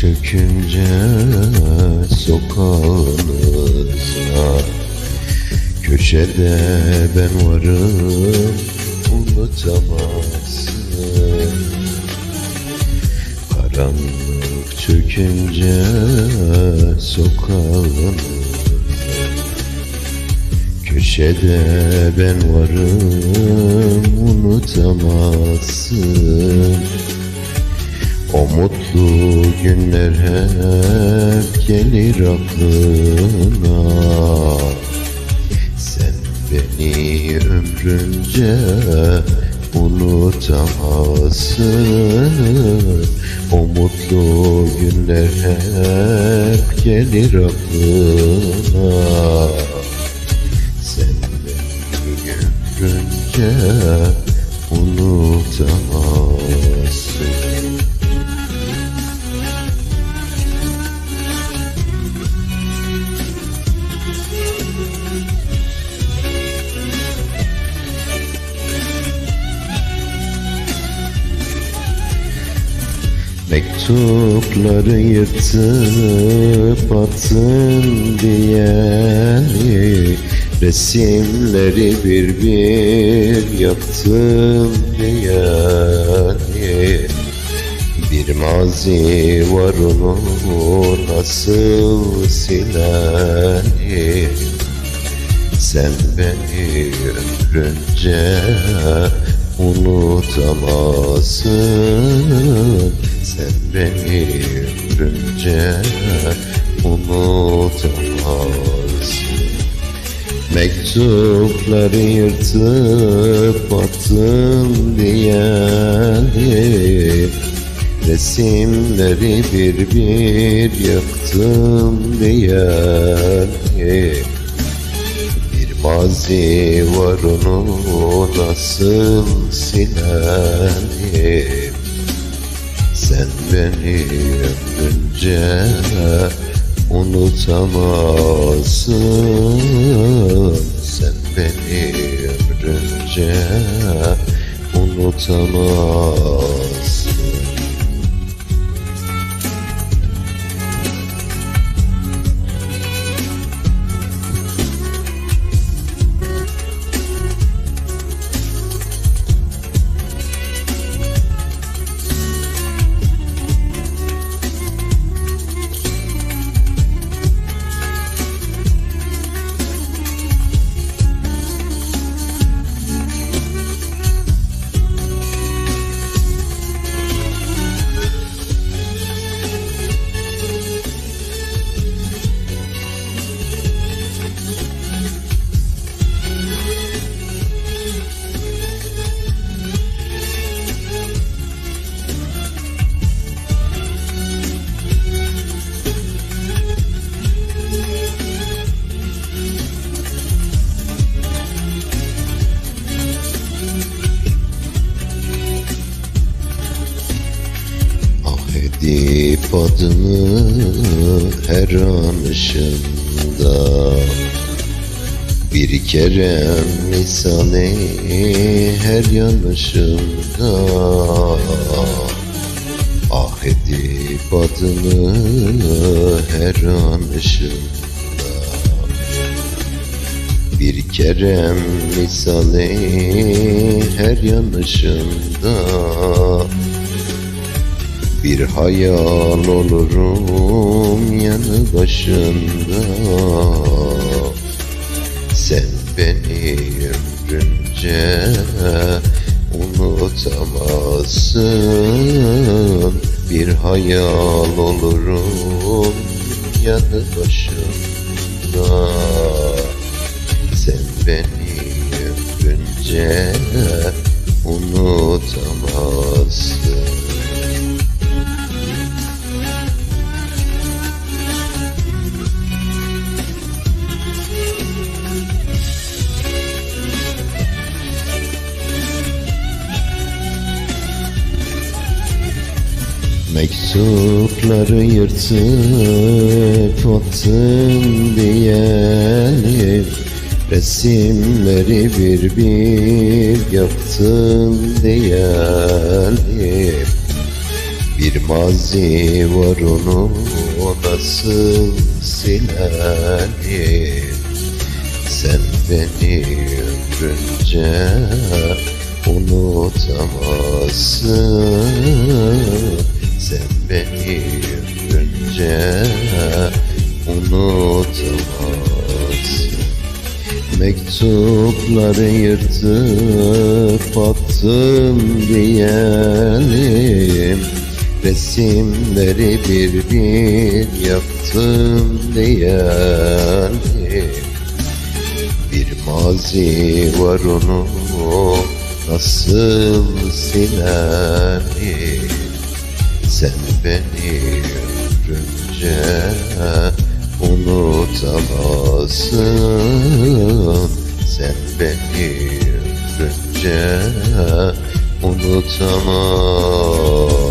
Çökünce sokağınıza Köşede ben varım unutamazsın. Karanlık çökünce sokağınıza Köşede ben varım unutamazsın O mutlu günler hep gelir aklına. Sen beni ömrünce unutamazsın. O mutlu günler hep gelir aklına. Sen beni görünce unutamazsın Mektupları yırtıp attın diye Resimleri bir bir yaktım diye. Bir mazi var onu nasıl siler? Sen beni ömrünce unutamazsın Sen beni ömrünce unutamazsın. Mektupları yırtıp attım diye Resimleri bir bir yaktım diye bir mazi var onu nasıl silerim Sen beni ömrünce unutamazsın. Sen beni ömrünce unutamazsın edip adını her anışımda Bir kere misali her yanışımda Ah edip adını her anışımda bir kere misali her yanışımda bir hayal olurum yanı başında. Sen beni ömrünce unutamazsın. Bir hayal olurum yanı başında. Sen beni ömrünce unutamazsın Mektupları yırtıp attım diyelim Resimleri bir bir yaktım diyelim Bir mazi var onu nasıl silerim Sen beni ömrünce unutamazsın Sen beni ömrünce unutamazsın Mektupları yırtıp attım diyelim. Resimleri bir bir yaktım diyelim. Bir mazi var onu nasıl silerim Sen beni ömrünce unutamazsın. Sen beni ömrünce unutamazsın